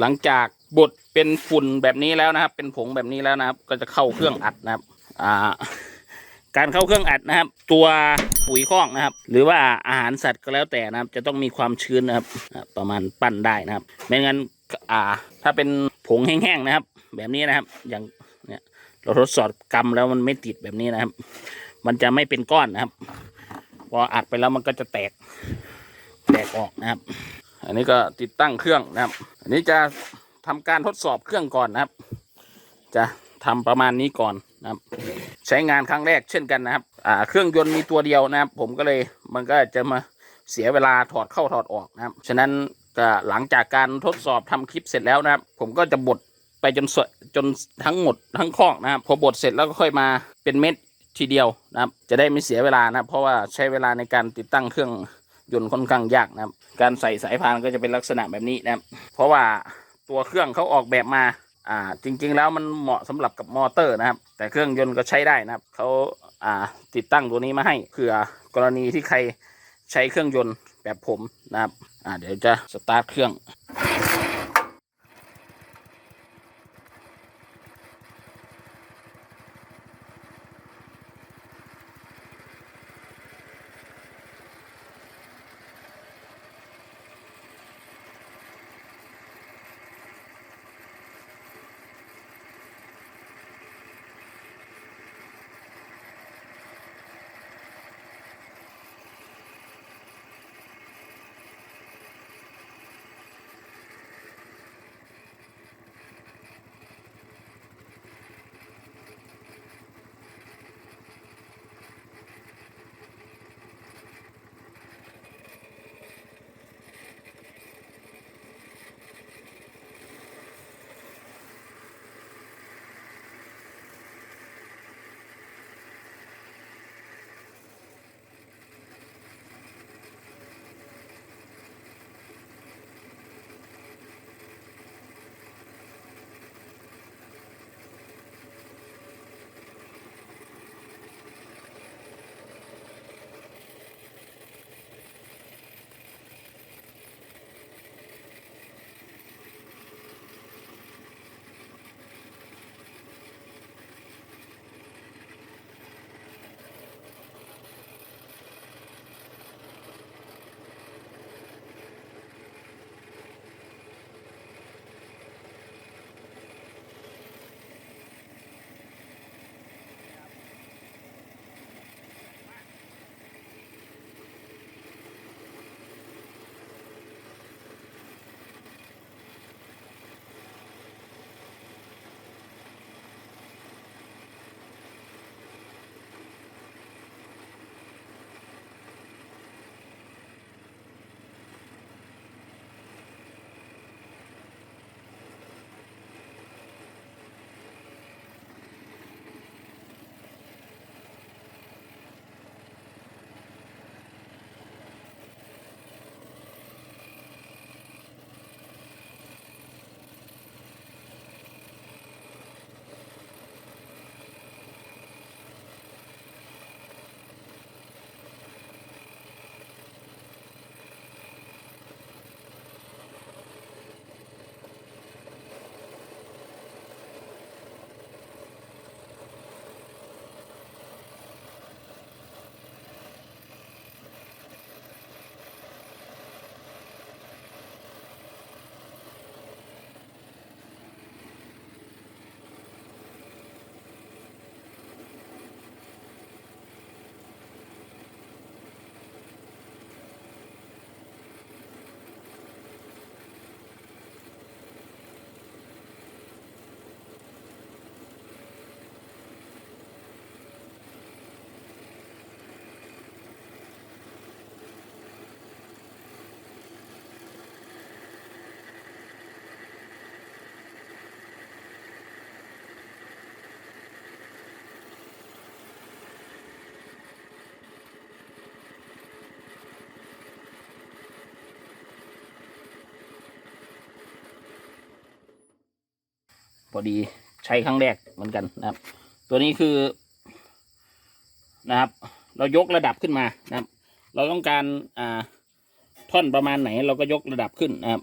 หลังจากบดเป็นฝุ่นแบบนี้แล้วนะครับ เป็นผงแบบนี้แล้วนะครับ ก็จะเข้าเครื่องอัดนะครับอ่าการเข้าเครื่องอัดนะครับ ตัวปุ๋ยคอกนะครับ หรือว่าอาหารสัตว์ก็แล้วแต่นะครับ จะต้องมีความชื้นนะครับประมาณปั้นได้นะครับ ไม่งั้นอ่า ถ้าเป็นผงแห้งๆนะครับ แบบนี้นะครับ อย่างเนี่ยเราทดสอบกำแล้วมันไม่ติดแบบนี้นะครับ มันจะไม่เป็นก้อนนะครับ พออัดไปแล้วมันก็จะแตกแตกออกนะครับ อันนี้ก็ติดตั้งเครื่องนะครับ อันนี้จะทำการทดสอบเครื่องก่อนนะครับ จะทำประมาณนี้ก่อนนะครับ ใช้งานครั้งแรกเช่นกันนะครับ อ่า เครื่องยนต์มีตัวเดียวนะครับ ผมก็เลยมันก็จะมาเสียเวลาถอดเข้าถอดออกนะครับ ฉะนั้นก็หลังจากการทดสอบทำคลิปเสร็จแล้วนะครับ ผมก็จะบดไปจนสจนทั้งหมดทั้งคอกนะครับ พอบดเสร็จแล้วก็ค่อยมาเป็นเม็ดทีเดียวนะครับ จะได้ไม่เสียเวลานะครับเพราะว่าใช้เวลาในการติดตั้งเครื่อง ยนต์ค่อนข้างยากนะครับ การใส่สายพานก็จะเป็นลักษณะแบบนี้นะครับ เพราะว่าตัวเครื่องเขาออกแบบมา อ่า จริง ๆ แล้วมันเหมาะสำหรับกับมอเตอร์นะครับ แต่เครื่องยนต์ก็ใช้ได้นะครับเขาอ่า ติดตั้งตัวนี้มาให้เผื่อกรณีที่ใครใช้เครื่องยนต์แบบผมนะครับ อ่า เดี๋ยวจะสตาร์ทเครื่อง พอดีใช้ครั้งแรกเหมือนกันนะครับ ตัวนี้คือนะครับ เรายกระดับขึ้นมานะครับ เราต้องการอ่าท่อนประมาณไหนเราก็ยกระดับขึ้นนะครับ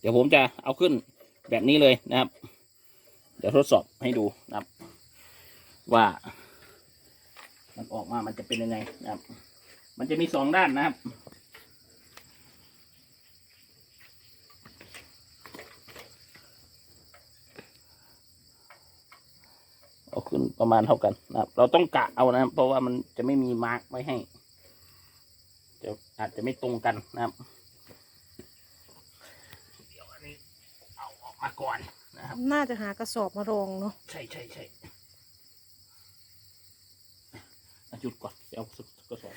เดี๋ยวผมจะเอาขึ้นแบบนี้เลยนะครับ เดี๋ยวทดสอบให้ดูนะครับ ว่ามันออกมามันจะเป็นยังไงนะครับ มันจะมีสองด้านนะครับ เอา ขึ้นประมาณเท่ากันนะครับ เราต้องกะเอานะครับ เพราะว่ามันจะไม่มีมาร์กไว้ให้เดี๋ยวอาจจะไม่ตรงกันนะครับเดี๋ยวอันนี้เอาออกมาก่อนนะครับ น่าจะหากระสอบมารองเนาะใช่ใช่ใช่อะหยุดก่อนเดี๋ยวเอากระสอบ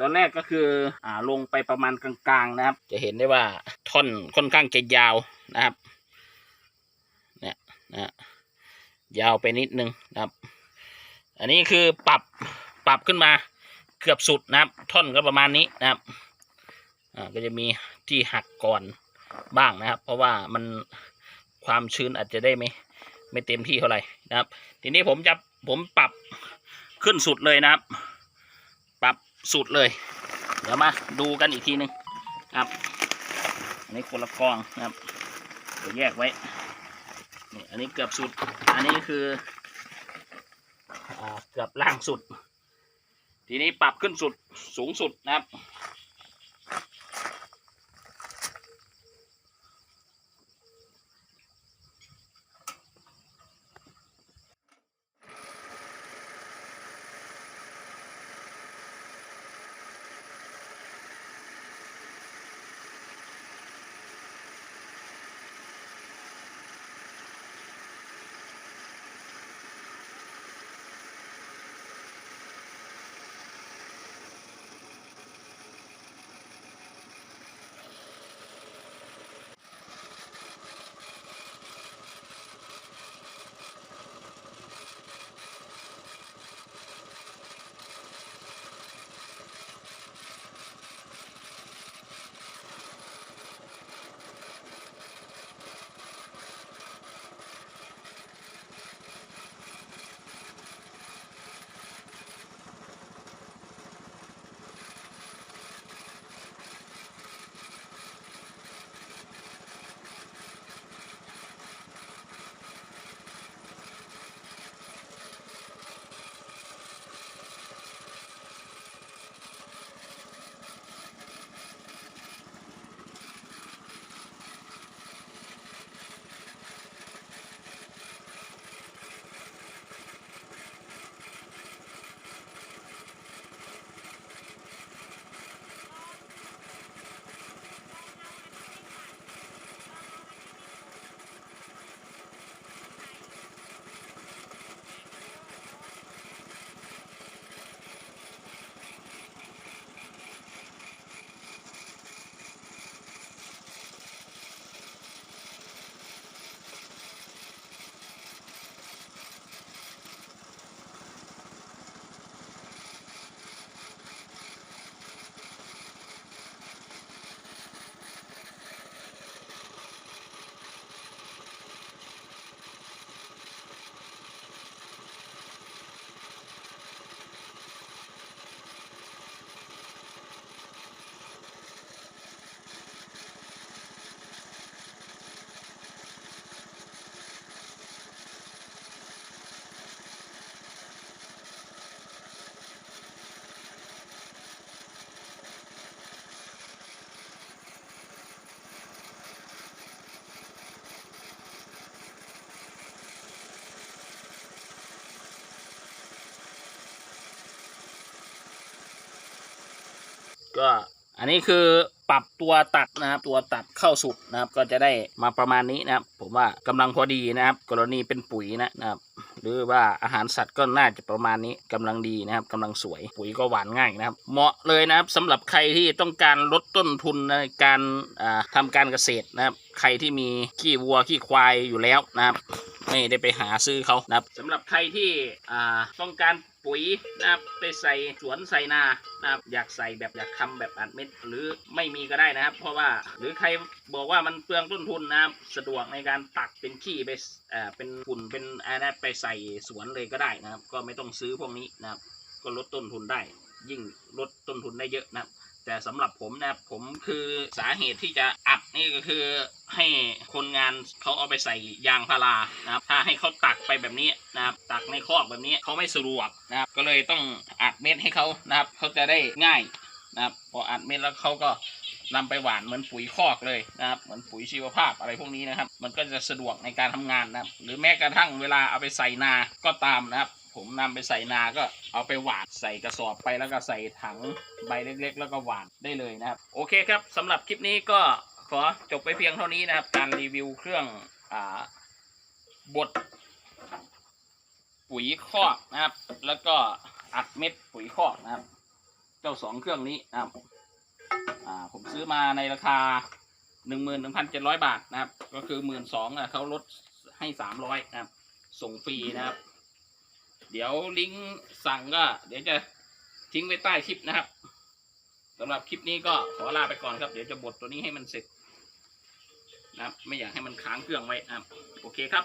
ตอนแรกก็คืออ่าลงไปประมาณกลางๆนะครับ จะเห็นได้ว่าท่อนค่อนข้างจะยาวนะครับเนี่ยนะยาวไปนิดนึงนะครับ อันนี้คือปรับปรับขึ้นมาเกือบสุดนะครับ ท่อนก็ประมาณนี้นะครับอ่าก็จะมีที่หักก่อนบ้างนะครับ เพราะว่ามันความชื้นอาจจะได้ไม่ไม่เต็มที่เท่าไหร่นะครับ ทีนี้ผมจะผมปรับขึ้นสุดเลยนะครับปรับ สุดเลย เดี๋ยวมาดูกันอีกทีหนึ่งครับอันนี้คนละกองนะครับเดี๋ยวแยกไว้นี่อันนี้เกือบสุด อันนี้คืออเกือบล่างสุด ทีนี้ปรับขึ้นสุดสูงสุดนะครับ ก็อันนี้คือปรับตัวตัดนะครับ ตัวตัดเข้าสุดนะครับ ก็จะได้มาประมาณนี้นะครับ ผมว่ากำลังพอดีนะครับ กรณีเป็นปุ๋ยนะครับ หรือว่าอาหารสัตว์ก็น่าจะประมาณนี้กำลังดีนะครับกำลังสวยปุ๋ยก็หวานง่ายนะครับ เหมาะเลยนะครับสำหรับใครที่ต้องการลดต้นทุนในการอ่าทำการเกษตรนะครับ ใครที่มีขี้วัวขี้ควายอยู่แล้วนะครับ ไม่ได้ไปหาซื้อเขานะครับสำหรับใครที่อ่าต้องการปุ๋ยนะครับไปใส่สวนใส่นานะครับอยากใส่แบบอยากทำแบบอัดเม็ดหรือไม่มีก็ได้นะครับ เพราะว่าหรือใครบอกว่ามันเปลืองต้นทุนนะครับสะดวกในการตักเป็นขี้ไปเอ่อเป็นฝุ่นเป็นอะไรนะไปใส่สวนเลยก็ได้นะครับ ก็ไม่ต้องซื้อพวกนี้นะครับก็ลดต้นทุนได้ ยิ่งลดต้นทุนได้เยอะนะครับแต่สำหรับผมนะครับผมคือสาเหตุที่จะอัดนี่ก็คือให้คนงานเขาเอาไปใส่ยางพารานะครับ ถ้าให้เขาตักไปแบบนี้นะครับ ตักในคอกแบบนี้เขาไม่สะดวกนะครับ ก็เลยต้องอัดเม็ดให้เขานะครับ เขาจะได้ง่ายนะครับ พออัดเม็ดแล้วเขาก็นำไปหว่านเหมือนปุ๋ยคอกเลยนะครับ เหมือนปุ๋ยชีวภาพอะไรพวกนี้นะครับ มันก็จะสะดวกในการทำงานนะครับ หรือแม้กระทั่งเวลาเอาไปใส่นาก็ตามนะครับ ผมนำไปใส่นาก็เอาไปหวานใส่กระสอบไปแล้วก็ใส่ถังใบเล็ก ๆ แล้วก็หวานได้เลยนะครับ โอเคครับสำหรับคลิปนี้ก็ขอจบไปเพียงเท่านี้นะครับ การรีวิวเครื่องอ่าบดปุ๋ยคอกนะครับ แล้วก็อัดเม็ดปุ๋ยคอกนะครับ เจ้าสองเครื่องนี้นะครับอ่าผมซื้อมาในราคาหนึ่งหมื่นหนึ่งพันเจ็ดร้อยบาทนะครับ ก็คือหมื่นสองเขาลดให้สามร้อยนะครับ ส่งฟรีนะครับ เดี๋ยวลิงก์สั่งก็ เดี๋ยวจะทิ้งไว้ใต้คลิปนะครับสำหรับคลิปนี้ก็ขอลาไปก่อนครับ เดี๋ยวจะบดตัวนี้ให้มันเสร็จนะครับ ไม่อยากให้มันค้างเครื่องไว้นะครับ โอเคครับ